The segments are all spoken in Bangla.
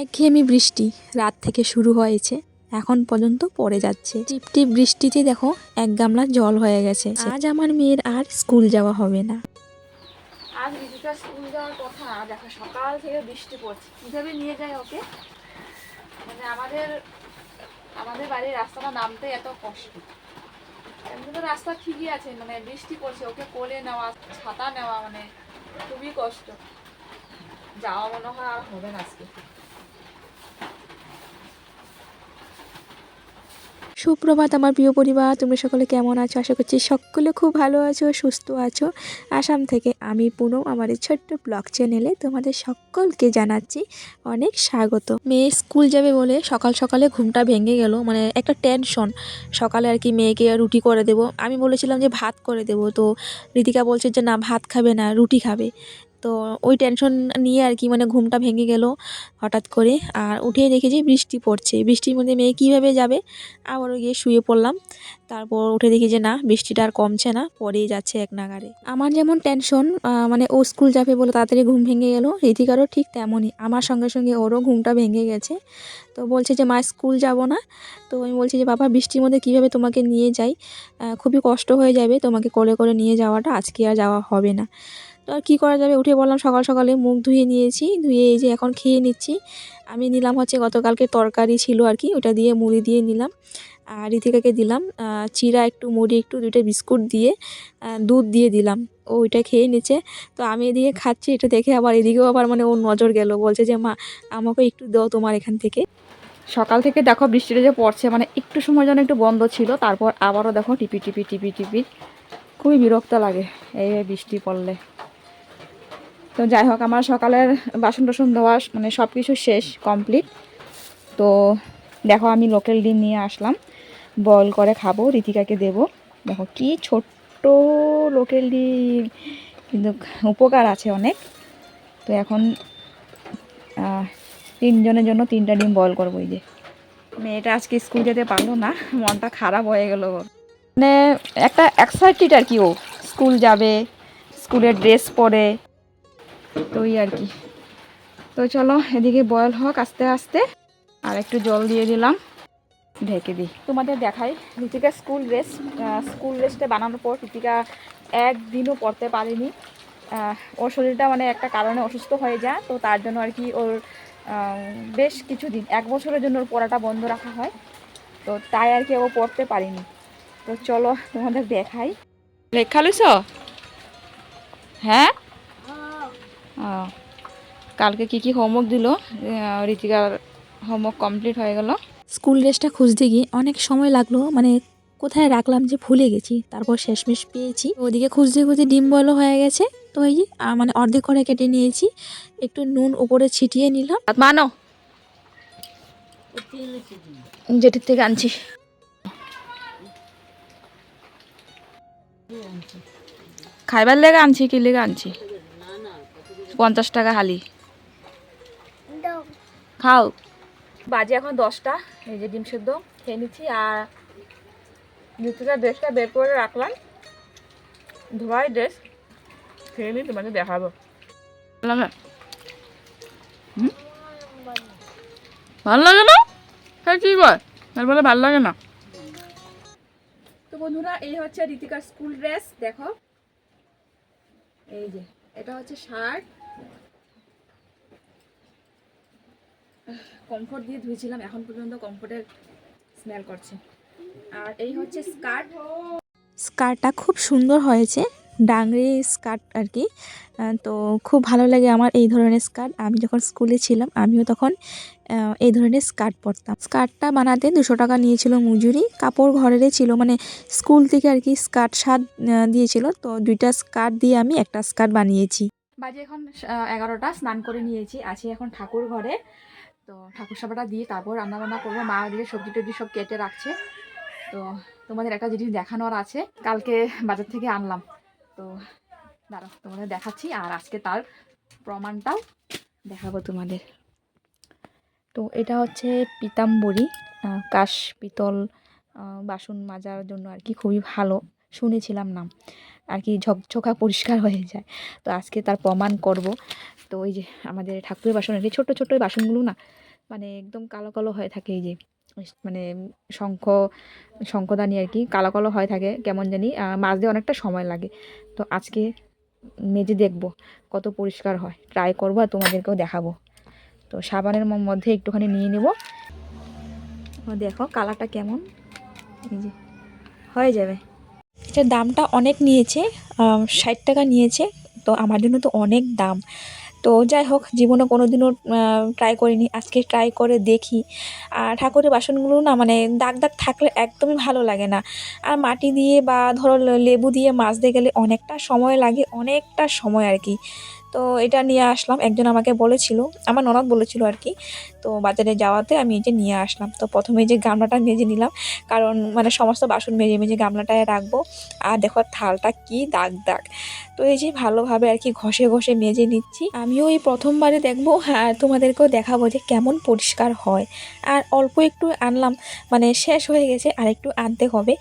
একঘেয়েমি বৃষ্টি রাত থেকে শুরু হয়েছে, এখন পর্যন্ত পড়ে যাচ্ছে। টিপটিপ বৃষ্টিতে দেখো এক গামলা জল হয়ে গেছে। আজ আমার মেয়ের আর স্কুল যাওয়া হবে না। আজ ঋতুটা স্কুল যাওয়ার কথা, দেখো সকাল থেকে বৃষ্টি পড়ছে। কীভাবে নিয়ে যায় ওকে? মানে আমাদের আমাদের বাড়ির রাস্তাটা নামতে এত কষ্ট। এমনি তো রাস্তা ঠিকই আছে মানে বৃষ্টি পড়ছে, ওকে কোলে নেওয়া, ছাতা নেওয়া মানে খুবই কষ্ট। যাওয়া মনে হয় আর হবে না আজকে। সুপ্রভাত আমার প্রিয় পরিবার, তোমরা সকলে কেমন আছো? আশা করছি সকলে খুব ভালো আছো, সুস্থ আছো। আসাম থেকে আমি পুনম, আমার এই ছোট্ট ব্লগ চ্যানেলে তোমাদের সকলকে জানাচ্ছি অনেক স্বাগত। মেয়ে স্কুল যাবে বলে সকাল সকালে ঘুমটা ভেঙে গেল মানে একটা টেনশন সকালে আর কি মেয়েকে রুটি করে দেব। আমি বলেছিলাম যে ভাত করে দেব, তো ঋতিকা বলছে যে না, ভাত খাবে না, রুটি খাবে। তো ওই টেনশন নিয়ে আর কি মানে ঘুমটা ভেঙে গেল হঠাৎ করে। আর উঠেই দেখেছি বৃষ্টি পড়ছে। বৃষ্টির মধ্যে মেয়ে কীভাবে যাবে? আবারও গিয়ে শুয়ে পড়লাম। তারপর উঠে দেখি যে না, বৃষ্টিটা আর কমছে না, পরেই যাচ্ছে এক নাগারে আমার যেমন টেনশন মানে ও স্কুল যাবে বলে তাড়াতাড়ি ঘুম ভেঙে গেল ঋতিকারও ঠিক তেমনই। আমার সঙ্গে সঙ্গে ওরও ঘুমটা ভেঙে গেছে। তো বলছে যে, মা স্কুল যাব না। তো আমি বলছি যে, বাবা, বৃষ্টির মধ্যে কীভাবে তোমাকে নিয়ে যাই? খুবই কষ্ট হয়ে যাবে তোমাকে কোলে করে নিয়ে যাওয়াটা। আজকে আর যাওয়া হবে না। তো আর কী করা যাবে? উঠে বললাম, সকাল সকালে মুখ ধুয়ে নিয়েছি, ধুয়ে এই যে এখন খেয়ে নিচ্ছি। আমি নিলাম হচ্ছে গতকালকে তরকারি ছিল আর কি, ওটা দিয়ে মুড়ি দিয়ে নিলাম। আর ঋতিকাকে দিলাম চিরা একটু, মুড়ি একটু, দুইটা বিস্কুট দিয়ে দুধ দিয়ে দিলাম। ও ওইটা খেয়ে নিচ্ছে। তো আমি এদিকে খাচ্ছি, এটা দেখে আবার এদিকেও আবার মানে ওর নজর গেল। বলছে যে, মা, আমাকে একটু দাও তোমার এখান থেকে। সকাল থেকে দেখো বৃষ্টিটা যে পড়ছে মানে একটু সময় যেন একটু বন্ধ ছিল, তারপর আবারও দেখো টিপি টিপি টিপি টিপি। খুবই বিরক্ত লাগে এই বৃষ্টি পড়লে। তো যাই হোক, আমার সকালের বাসন টাসন ধোয়া মানে সব কিছু শেষ কমপ্লিট তো দেখো, আমি লোকাল ডিম নিয়ে আসলাম। বয়েল করে খাব ঋতিকাকে দেবো। দেখো, কি ছোট্ট লোকাল ডিম। কিন্তু উপকার আছে অনেক। তো এখন তিনজনের জন্য তিনটা ডিম বয়েল করব এই যে। মেয়েটা আজকে স্কুল যেতে পারল না, মনটা খারাপ হয়ে গেল। মানে একটা এক্সাইটেড আর কি ও। স্কুল যাবে স্কুলের ড্রেস পরে তো ওই আর কি। তো চলো এদিকে বয়েল হোক আস্তে আস্তে। আর একটু জল দিয়ে দিলাম ঢেকে দিই। তোমাদের দেখাই ঋতিকা স্কুল ড্রেস স্কুল ড্রেসটা বানানোর পর ঋতিকা একদিনও পরতে পারেনি। ওর শরীরটা মানে একটা কারণে অসুস্থ হয়ে যায় তো তার জন্য আর কি ওর বেশ কিছুদিন এক বছরের জন্য ওর পড়াটা বন্ধ রাখা হয়। তো তাই আর কি ও পড়তে পারিনি। তো চলো তোমাদের দেখাই। লেখা লইছ? হ্যাঁ? কালকে কি কি হোমওয়ার্ক দিল ঋতিকার হোমওয়ার্ক কমপ্লিট হয়ে গেল। স্কুল ড্রেসটা খুঁজতে গিয়ে অনেক সময় লাগল মানে কোথায় রাখলাম যে ভুলে গেছি তারপর শেষমেশ পেয়েছি। ওদিকে খুঁজতে খুঁজতে ডিম বয়লও হয়ে গেছে তো এই মানে অর্ধেক করে কেটে নিয়েছি একটু নুন উপরে ছিটিয়ে নিলাম। মানো যেটির থেকে আনছি খাইবার লেগে আনছি কি লেগে আনছি? পঞ্চাশ টাকা হালি। খাও। বাজে এখন দশটা এই যে ডিম সেদ্ধ খেয়ে নিচ্ছি। আর জুতোটা ড্রেসটা বের করে রাখলাম। ধোয়াই ড্রেস খেয়ে নিই তোমাকে দেখাবো। ভালো লাগে? হুম? ভালো লাগে না? হ্যাঁ কি বল তারপরে ভালো লাগে না। তো বন্ধুরা এই হচ্ছে ঋতিকার স্কুল ড্রেস দেখো। এই যে এটা হচ্ছে শার্ট। কমফোর্ট দিয়ে ধুয়েছিলাম এখন পর্যন্ত কমফোর্টের স্মেল করছে। আর এই হচ্ছে স্কার্ট স্কার্টটা খুব সুন্দর হয়েছে ডাংরি স্কার্ট আর কি তো খুব ভালো লাগে আমার এই ধরনের স্কার্ট আমি যখন স্কুলে ছিলাম আমিও তখন এই ধরনের স্কার্ট পরতাম। স্কার্টটা বানাতে দুশো টাকা নিয়েছিল মজুরি। কাপড় ঘরেরই ছিল মানে স্কুল থেকে আর কি স্কার্ট সাত দিয়েছিল। তো দুইটা স্কার্ট দিয়ে আমি একটা স্কার্ট বানিয়েছি। বাজে এখন এগারোটা স্নান করে নিয়েছি। আছি এখন ঠাকুর ঘরে। তো ঠাকুর সাবাটা দিয়ে তারপর রান্না বান্না করব। মা ওদিকে সবজি টবজি সব কেটে রাখছে। তো তোমাদের একটা জিনিস দেখানোর আছে। কালকে বাজার থেকে আনলাম। তো দাঁড়াও, তোমাদের দেখাচ্ছি আর আজকে তার প্রমাণটাও দেখাবো তোমাদের। তো এটা হচ্ছে পিতাম্বরী কাশ, পিতল বাসন মাজার জন্য আর কি, খুবই ভালো। শুনেছিলাম নাম। আর কি ঝকঝকা পরিষ্কার হয়ে যায়। তো আজকে তার প্রমাণ করব। তো ওই যে আমাদের ঠাকুরের বাসন কি ছোটো ছোটো বাসনগুলো না মানে একদম কালো কালো হয়ে থাকে এই যে মানে শঙ্খ শঙ্খদানি আর কি কালো কালো হয়ে থাকে কেমন জানি আহ, মাজতে অনেকটা সময় লাগে। তো আজকে মেজে দেখব কত পরিষ্কার হয়। ট্রাই করব আর তোমাদেরকেও দেখাবো। তো সাবানের মধ্যে একটুখানি নিয়ে নেব। দেখো কালারটা কেমন। এই যে হয়ে যাবে। এটার দামটা অনেক নিয়েছে ষাট টাকা নিয়েছে, তো আমার জন্য তো অনেক দাম। তো যাই হোক, জীবনে কোনো দিনও ট্রাই করিনি, আজকে ট্রাই করে দেখি। আর ঠাকুরের বাসনগুলো না মানে দাগ দাগ থাকলে একদমই ভালো লাগে না। আর মাটি দিয়ে বা ধরো লেবু দিয়ে মাজতে গেলে অনেকটা সময় লাগে, অনেকটা সময় আর কি। তো এটা নিয়ে আসলাম, একজন আমাকে বলেছিল, আমার ননদ বলেছিল আর কি তো বাজারে যাওয়াতে আমি এই যে নিয়ে আসলাম। তো প্রথমে যে গামলাটা মেজে নিলাম, কারণ মানে সমস্ত বাসন মেজে মেজে গামলাটায় রাখব। আর দেখো থালটা কি দাগ দাগ। তো এই যে ভালোভাবে আর কি ঘষে ঘষে মেজে নিচ্ছি। আমিও এই প্রথমবারে দেখব, আর তোমাদেরকেও দেখাবো যে কেমন পরিষ্কার হয়। আর অল্প একটু আনলাম মানে শেষ হয়ে গেছে আর একটু আনতে হবে।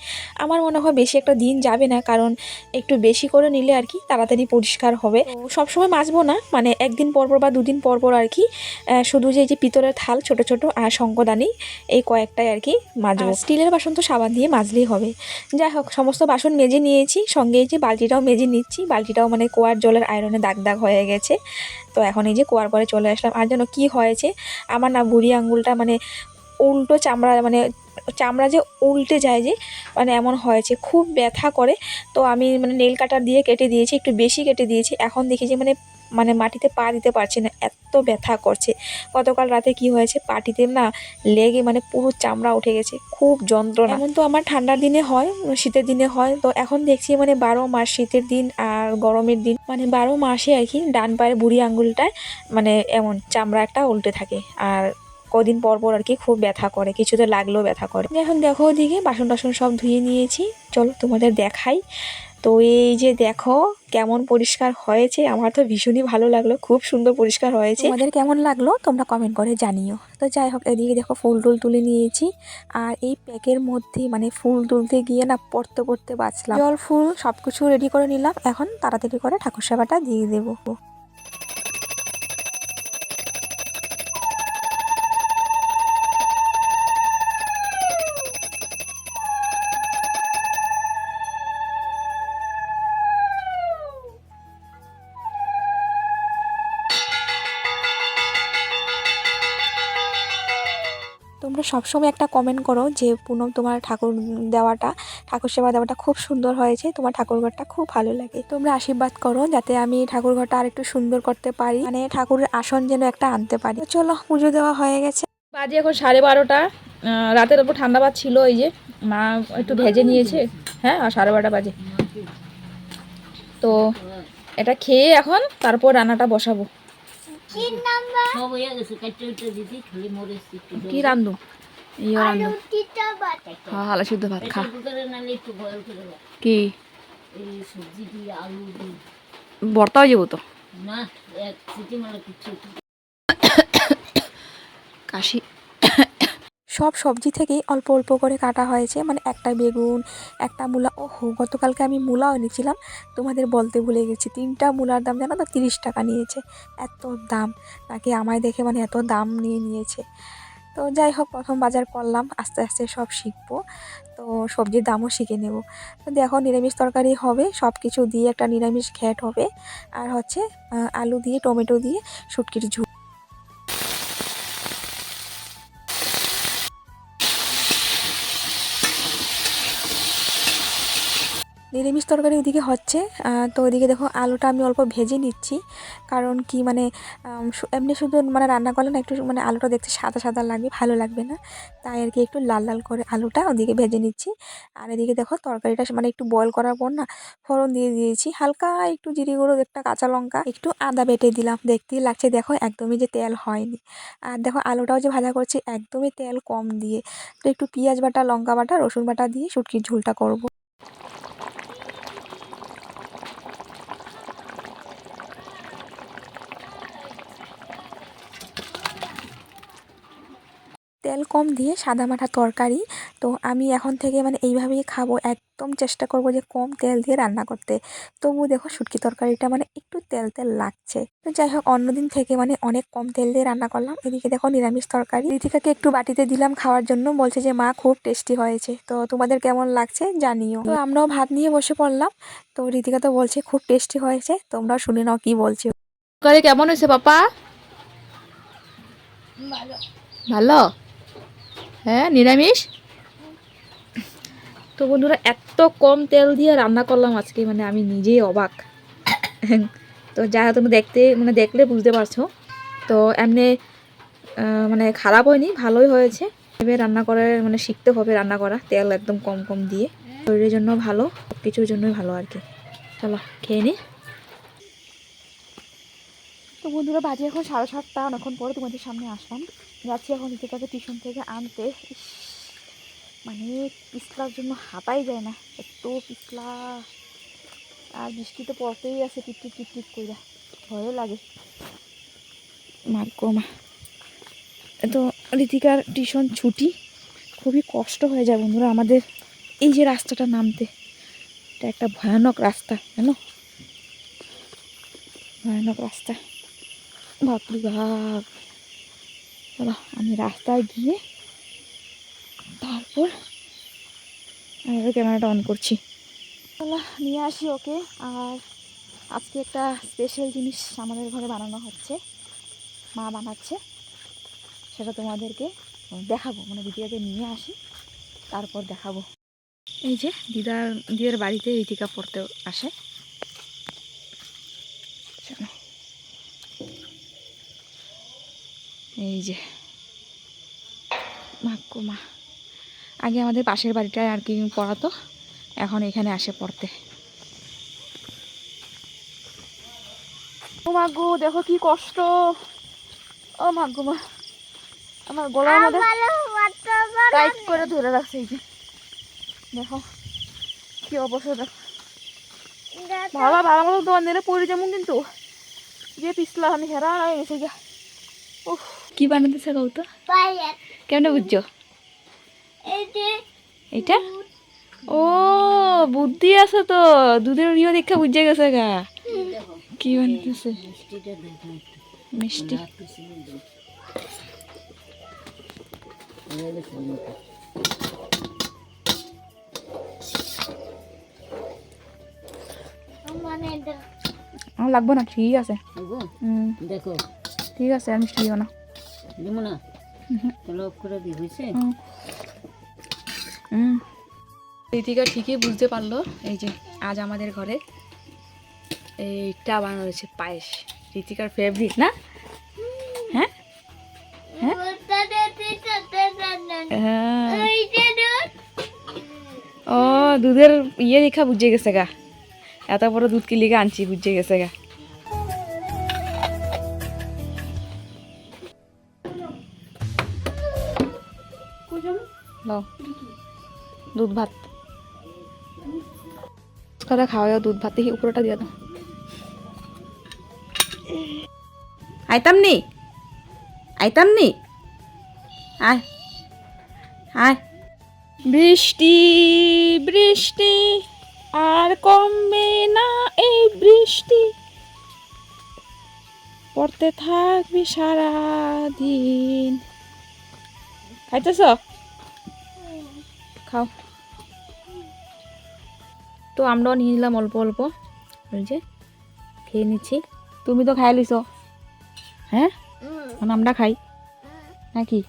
আমার মনে হয় বেশি একটা দিন যাবে না, কারণ একটু বেশি করে নিলে আর কি তাড়াতাড়ি পরিষ্কার হবে। সবসময় মাজবো না মানে একদিন পর পর বা দুদিন পর পর আর কি শুধু যে এই যে পিতলের থাল ছোট ছোট আর শঙ্কদানি এই কয়েকটাই আর কি মাজবো। স্টিলের বাসন তো সাবান দিয়ে মাজলেই হবে। যাই হোক সমস্ত বাসন মেজে নিয়েছি সঙ্গে এই যে বালতিটাও মেজে নিচ্ছি বালতিটাও মানে কুয়ার জলের আয়রনে দাগ দাগ হয়ে গেছে। তো এখন এই যে কুয়ার পরে চলে আসলাম। আর যেন কি হয়েছে আমার না বুড়ি আঙুলটা মানে উল্টো চামড়া মানে চামড়া যে উল্টে যায় যে মানে এমন হয়েছে খুব ব্যথা করে। তো আমি মানে নেল কাটার দিয়ে কেটে দিয়েছি একটু বেশি কেটে দিয়েছি। এখন দেখি যে মানে মানে মাটিতে পা দিতে পারছি না, এত ব্যথা করছে। গতকাল রাতে কি হয়েছে পাটিতে না লেগে মানে পুরো চামড়া উঠে গেছে, খুব যন্ত্রণা। এমন তো আমার ঠান্ডার দিনে হয়, শীতের দিনে হয়, তো এখন দেখছি মানে বারো মাস শীতের দিন আর গরমের দিন মানে বারো মাসে আর কি ডান পায়ের বুড়ি আঙ্গুলটায় মানে এমন চামড়া একটা উল্টে থাকে আর কদিন পর পর আর কি খুব ব্যথা করে, কিছুতে লাগলেও ব্যথা করে। এখন দেখো ওদিকে বাসন টাসন সব ধুয়ে নিয়েছি, চলো তোমাদের দেখাই। তো এই যে দেখো কেমন পরিষ্কার হয়েছে, আমার তো ভীষণই ভালো লাগল, খুব সুন্দর পরিষ্কার হয়েছে। আমাদের কেমন লাগল তোমরা কমেন্ট করে জানিও। তো যাই হোক, এদিকে দেখো ফুল টুল তুলে নিয়েছি, আর এই প্যাকের মধ্যে মানে ফুল তুলতে গিয়ে না পড়তে পড়তে বাঁচলাম। জল, ফুল সবকিছু রেডি করে নিলাম, এখন তাড়াতাড়ি করে ঠাকুর সেবাটা দিয়ে দেবো। সবসময় একটা কমেন্ট করো যে পুনম তোমার ঠাকুর দেওয়াটা ঠাকুর সেবা দেওয়াটা খুব সুন্দর হয়েছে। তোমার ঠাকুর ঘরটা খুব ভালো লাগে। তোমরা আশীর্বাদ করো যাতে আমি ঠাকুর ঘরটা আর একটু সুন্দর করতে পারি। মানে ঠাকুরের আসন যেন একটা আনতে পারি। চলো পুজো দেওয়া হয়ে গেছে। বাজে এখন সাড়ে বারোটা। রাতের ওপর ঠান্ডা ভাত ছিল এই যে। মা একটু ভেজে নিয়েছে। হ্যাঁ আর সাড়ে বারোটা বাজে। তো এটা খেয়ে এখন তারপর রান্নাটা বসাবো। হয়ে কি রান্ধু? হ্যাঁ হালা শুদ্ধ ভাত খা। কি? হয়ে যাব তো। না এক সিটি মারা কিছু কাশি। সব সবজি থেকেই অল্প অল্প করে কাটা হয়েছে। মানে একটা বেগুন একটা মূলা। ওহো গতকালকে আমি মূলাও এনেছিলাম। তোমাদের বলতে ভুলে গেছি। তিনটা মূলার দাম জানো তো তিরিশ টাকা নিয়েছে। এত দাম। নাকি আমায় দেখে মানে এত দাম নিয়ে নিয়েছে। তো যাই হোক, প্রথম বাজার করলাম, আস্তে আস্তে সব শিখব। তো সবজির দামও শিখে নেব। তো দেখো, নিরামিষ তরকারি হবে সব কিছু দিয়ে একটা নিরামিষ ঘ্যাট হবে। আর হচ্ছে আলু দিয়ে, টমেটো দিয়ে শুটকির ঝুল নিরামিষ তরকারি ওদিকে হচ্ছে তো ওদিকে দেখো আলুটা আমি অল্প ভেজে নিচ্ছি। কারণ কি মানে এমনি শুধু মানে রান্না করলে না একটু মানে আলুটা দেখতে সাদা সাদা লাগবে ভালো লাগবে না। তাই আর কি একটু লাল লাল করে আলুটা ওদিকে ভেজে নিচ্ছি। আর এদিকে দেখো তরকারিটা মানে একটু বয়েল করার পর না ফোড়ন দিয়ে দিয়েছি। হালকা একটু জিরে গুঁড়ো, একটা কাঁচা লঙ্কা, একটু আদা বেটে দিলাম। দেখতেই লাগছে দেখো একদমই যে তেল হয়নি। আর দেখো আলুটাও যে ভাজা করছি একদমই তেল কম দিয়ে। তো একটু পেঁয়াজ বাটা, লঙ্কা বাটা, রসুন বাটা দিয়ে শুটকির ঝোলটা করব। তেল কম দিয়ে সাদা মাঠা তরকারি। তো আমি এখন থেকে মানে এইভাবেই খাব একদম চেষ্টা করব যে কম তেল দিয়ে রান্না করতে। তবু দেখো শুটকি তরকারিটা মানে একটু তেল তেল লাগছে। তো যাই হোক অন্যদিন থেকে মানে অনেক কম তেল দিয়ে রান্না করলাম। এদিকে দেখো নিরামিষ তরকারি। রিতিকাকে একটু বাটিতে দিলাম খাওয়ার জন্য বলছে যে মা খুব টেস্টি হয়েছে। তো তোমাদের কেমন লাগছে জানিও। তো আমরাও ভাত নিয়ে বসে পড়লাম। তো রিতিকা তো বলছে খুব টেস্টি হয়েছে। তোমরাও শুনে নাও কি বলছে। তরকারি কেমন হয়েছে পাপা? ভালো? হ্যাঁ নিরামিষ? তো বন্ধুরা এত কম তেল দিয়ে রান্না করলাম আজকে মানে আমি নিজেই অবাক। তো যা তুমি দেখতে মানে দেখলে বুঝতে পারছ। তো এমনি মানে খারাপ হয়নি ভালোই হয়েছে। এবার রান্না করে মানে শিখতে হবে রান্না করা তেল একদম কম কম দিয়ে। শরীরের জন্য ভালো সব কিছুর জন্যই ভালো আর কি। চলো খেয়ে নি। তো বন্ধুরা বাজে এখন সাড়ে সাতটা অনেকক্ষণ পরে তোমাদের সামনে আসলাম। যাচ্ছি এখন ঋতিকাকে টিউশন থেকে আনতে। মানে পিছলার জন্য হাঁটাই যায় না। এত পিছলা। আর বৃষ্টি তো পড়তেই আছে, টিপ টিপ টিপ টিপ করে ভয়ও লাগে। মার গো মা তো ঋতিকার টিউশন ছুটি। খুবই কষ্ট হয়ে যায় বন্ধুরা আমাদের এই যে রাস্তাটা নামতে। এটা একটা ভয়ানক রাস্তা, জানো? ভয়ানক রাস্তা। বাপরে বাপ। চলো, আমি রাস্তায় গিয়ে তারপর আমি ক্যামেরাটা অন করছি। চলো, নিয়ে আসি ওকে। আর আজকে একটা স্পেশাল জিনিস আমাদের ঘরে বানানো হচ্ছে। মা বানাচ্ছে। সেটা তোমাদেরকে দেখাবো। মানে দিদিয়াকে নিয়ে আসি। তারপর দেখাবো। এই যে দিদার দিদার বাড়িতে ঋতিকা পড়তে আসে। এই যে মা গো মা। আগে আমাদের পাশের বাড়িটায় আর কি পড়াতো এখন এখানে আসে পড়তে। ও মা দেখো কি কষ্ট। ও মা গো মা আমার গলার মধ্যে টাইট করে ধরে রাখছে এই যে। দেখো কি অবস্থা দেখো। ভালো ভালো মতো তোমার নেড়ে পড়ে যেমন কিন্তু। যে পিছলা আমি হেরা হয়ে গেছে গা উফ। কি বানাতেছে কৌতো? কেমনে বুঝছ? এটা ও বুদ্ধি আছে তো। দুধের ইয়ে দেখা বুঝে গেছে গা। কি বানাতেছে। মিষ্টি। আমার লাগবে না ঠিক আছে। হুম দেখো। ঠিক আছে আর মিষ্টি দিও না দিব না তাহলে অফ করে দিই হয়েছে? ঋতিকা ঠিকই বুঝতে পারল এই যে আজ আমাদের ঘরে এইটা বানানো হয়েছে পায়েস। ঋতিকার ফেভারিট না? হ্যাঁ? হ্যাঁ? ও দুধের ইয়ে দেখা বুঝে গেছে গা। এত বড় দুধ কি লিখে আনছি বুঝে গেছে গা। দুধ ভাত। কথা খাওয়া যাও দুধ ভাত দেখি উপরটা দিয়ে দাও। আইতাম নি আইতাম নি আয়। আয়। বৃষ্টি বৃষ্টি আর কমবে না এই বৃষ্টি। পড়তে থাকবি সারা দিন খাইতেছ? খাও। তো আমরাও নিয়ে নিলাম অল্প অল্প। ওই যে, খেয়ে নিচ্ছি। তুমি তো খাই লিছ হ্যাঁ? এখন আমরা খাই। নাকি।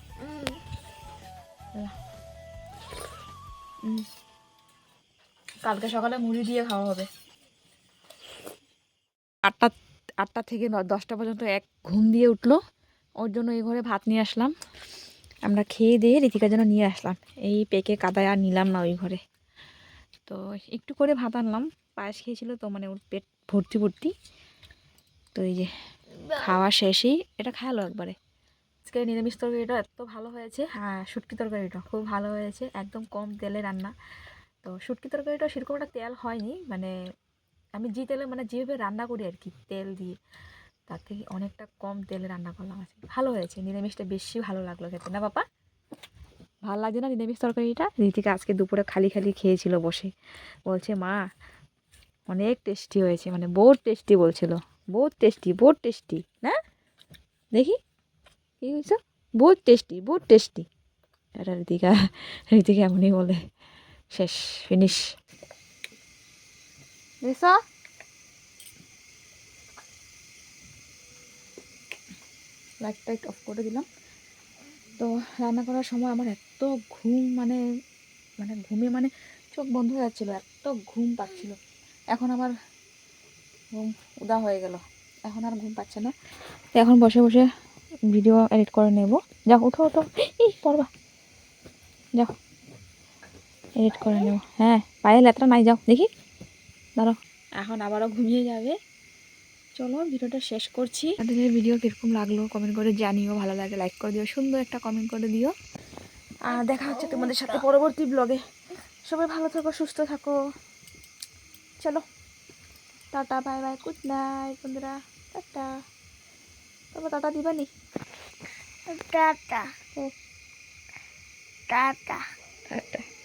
কালকে সকালে মুড়ি দিয়ে খাওয়া হবে। আটটা আটটা থেকে দশটা পর্যন্ত এক ঘুম দিয়ে উঠল। ওর জন্য এই ঘরে ভাত নিয়ে আসলাম। আমরা খেয়ে দিয়ে ঋতিকার জন্য নিয়ে আসলাম। এই পেকে কাদায় আর নিলাম না ওই ঘরে। তো একটু করে ভাত আনলাম। পায়েস খেয়েছিল তো মানে ওর পেট ভর্তি ভর্তি। তো এই যে খাওয়া শেষেই এটা খাওয়ালো একবারে। আজকে নিরামিষ তরকারিটা এত ভালো হয়েছে। হ্যাঁ শুটকি তরকারিটা। খুব ভালো হয়েছে একদম কম তেলে রান্না। তো শুটকি তরকারিটা সেরকম একটা তেল হয়নি মানে আমি যে তেলে মানে যেভাবে রান্না করি আর কি তেল দিয়ে তার থেকে অনেকটা কম তেলে রান্না করলাম আজকে। ভালো হয়েছে নিরামিষটা বেশি ভালো লাগল খেতে। না বাবা? ভালো লাগছে না নিরামিষ তরকারিটা? ঋতিকা আজকে দুপুরে খালি খালি খেয়েছিল বসে। বলছে, মা, অনেক টেস্টি হয়েছে। মানে বহুত টেস্টি বলছিল। বহুত টেস্টি বহুত টেস্টি না? দেখি, কী হয়েছে বহুত টেস্টি বহুত টেস্টি এটা ঋতিকা ঋতিকা এমনই বলে। শেষ ফিনিশ রিসা লাইটটা একটু অফ করে দিলাম। তো রান্না করার সময় আমার এত ঘুম মানে মানে ঘুমে মানে চোখ বন্ধ হয়ে যাচ্ছিল এত ঘুম পাচ্ছিল। এখন আমার ঘুম উদা হয়ে গেল। এখন আর ঘুম পাচ্ছে না। তো এখন বসে বসে ভিডিও এডিট করে নেব। যাও উঠো উঠো। এই পড়বা। যাও এডিট করে নেব। হ্যাঁ পায়ে লেত্রা নাই যাও দেখি। দাঁড়াও। এখন আবারও ঘুমিয়ে যাবে। চলো ভিডিওটা শেষ করছি। আপনাদের ভিডিও কীরকম লাগল কমেন্ট করে জানিও। ভালো লাগে লাইক করে দিও। সুন্দর একটা কমেন্ট করে দিও। দেখা হচ্ছে তোমাদের সাথে পরবর্তী ব্লগে সবাই ভালো থাকো সুস্থ থাকো। চলো। Tata bye bye good night বন্ধুরা। টাটা। তারপর টাটা দিবানি টাটা। ও। টাটা। টাটা।